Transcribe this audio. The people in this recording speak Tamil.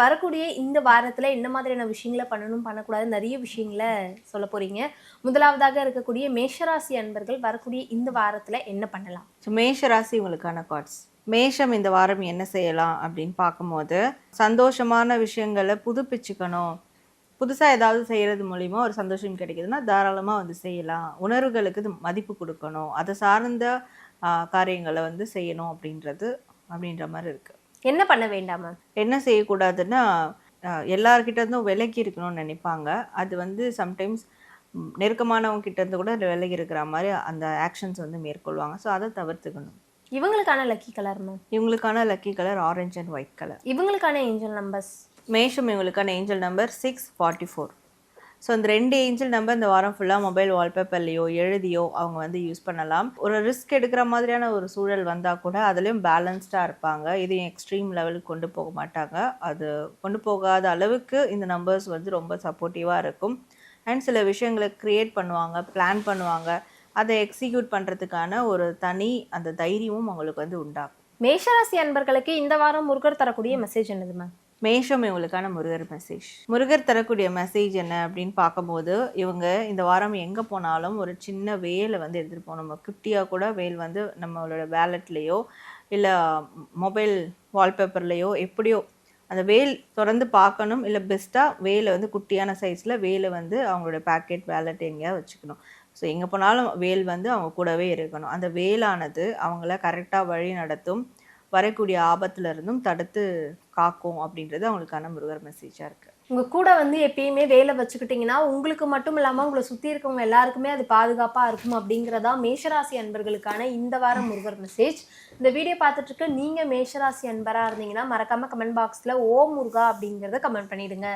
வரக்கூடிய இந்த வாரத்துல என்ன மாதிரியான விஷயங்களை பண்ணணும் பண்ணக்கூடாது நிறைய விஷயங்களை சொல்ல போறீங்க. முதலாவதாக இருக்கக்கூடிய மேஷராசி அன்பர்கள் வரக்கூடிய இந்த வாரத்துல என்ன பண்ணலாம்? ஸோ மேஷ ராசி உங்களுக்கான கார்ட்ஸ் மேஷம் இந்த வாரம் என்ன செய்யலாம் அப்படின்னு பார்க்கும்போது சந்தோஷமான விஷயங்களை புதுப்பிச்சுக்கணும். புதுசாக ஏதாவது செய்கிறது மூலிமா ஒரு சந்தோஷம் கிடைக்குதுன்னா தாராளமாக வந்து செய்யலாம். உணர்வுகளுக்கு மதிப்பு கொடுக்கணும். அதை சார்ந்த காரியங்களை வந்து செய்யணும் அப்படின்றது அப்படின்ற மாதிரி இருக்குது என்ன பண்ண வேண்டாமா என்ன செய்யக்கூடாதுன்னா எல்லார்கிட்ட இருந்தும் விலகி இருக்கணும்னு நினைப்பாங்க. அது வந்து சம்டைம்ஸ் நெருக்கமானவங்க கிட்ட இருந்து கூட விலகி இருக்கிற மாதிரி அந்த ஆக்ஷன்ஸ் வந்து மேற்கொள்வாங்க. ஸோ அதை தவிர்த்துக்கணும். இவங்களுக்கான லக்கி கலர் மேம் இவங்களுக்கான lucky colour orange and white colour இவங்களுக்கான ஏஞ்சல் நம்பர்ஸ் மேஷம் இவங்களுக்கான angel number six forty four so அந்த ரெண்டு ஏஞ்சல் நம்பர் இந்த வாரம் ஃபுல்லாக மொபைல் வால்பேப்பர்லையோ எழுதியோ அவங்க வந்து யூஸ் பண்ணலாம். ஒரு ரிஸ்க் எடுக்கிற மாதிரியான ஒரு சூழல் வந்தால் கூட அதுலேயும் பேலன்ஸ்டாக இருப்பாங்க. இதையும் எக்ஸ்ட்ரீம் லெவலுக்கு கொண்டு போக மாட்டாங்க. அது கொண்டு போகாத அளவுக்கு இந்த நம்பர்ஸ் வந்து ரொம்ப சப்போர்ட்டிவாக இருக்கும். அண்ட் சில விஷயங்களை க்ரியேட் பண்ணுவாங்க பிளான் பண்ணுவாங்க. அதை எக்ஸிக்யூட் பண்ணுறதுக்கான ஒரு தனி அந்த தைரியமும் அவங்களுக்கு வந்து உண்டாகும். மேஷராசி அன்பர்களுக்கு இந்த வாரம் முருகர் தரக்கூடிய மெசேஜ் என்னது மேம் மேஷம் இவங்களுக்கான முருகர் மெசேஜ் முருகர் தரக்கூடிய மெசேஜ் என்ன அப்படின்னு பார்க்கும்போது இவங்க இந்த வாரம் எங்கே போனாலும் ஒரு சின்ன வேலை வந்து எடுத்துகிட்டு போகணும். நம்ம குட்டியாக கூட வேல் வந்து நம்மளோட வேலட்லேயோ இல்லை மொபைல் வால்பேப்பர்லேயோ எப்படியோ அந்த வேல் திறந்து பார்க்கணும். இல்லை பெஸ்ட்டாக வேலை வந்து குட்டியான சைஸில் வேலை வந்து அவங்களோட பேக்கெட் வேலட் எங்கேயா வச்சுக்கணும். ஸோ எங்கே போனாலும் வேல் வந்து அவங்க கூடவே இருக்கணும். அந்த வேலானது அவங்கள கரெக்டாக வழி நடத்தும் வரக்கூடிய ஆபத்துலேருந்தும் தடுத்து காக்கும் அப்படின்றது அவங்களுக்கான முருகர் மெசேஜாக இருக்குது உங்கள் கூட வந்து எப்பயுமே வேலை வச்சுக்கிட்டிங்கன்னா உங்களுக்கு மட்டும் இல்லாமல் உங்களை சுற்றி இருக்கவங்க எல்லாருக்குமே அது பாதுகாப்பாக இருக்கும் அப்படிங்கிறதா மேஷராசி அன்பர்களுக்கான இந்த வாரம் முருகர் மெசேஜ் இந்த வீடியோ பார்த்துட்டு இருக்க மேஷராசி அன்பராக இருந்தீங்கன்னா மறக்காமல் கமெண்ட் பாக்ஸில் ஓ முருகா அப்படிங்கிறத கமெண்ட் பண்ணிவிடுங்க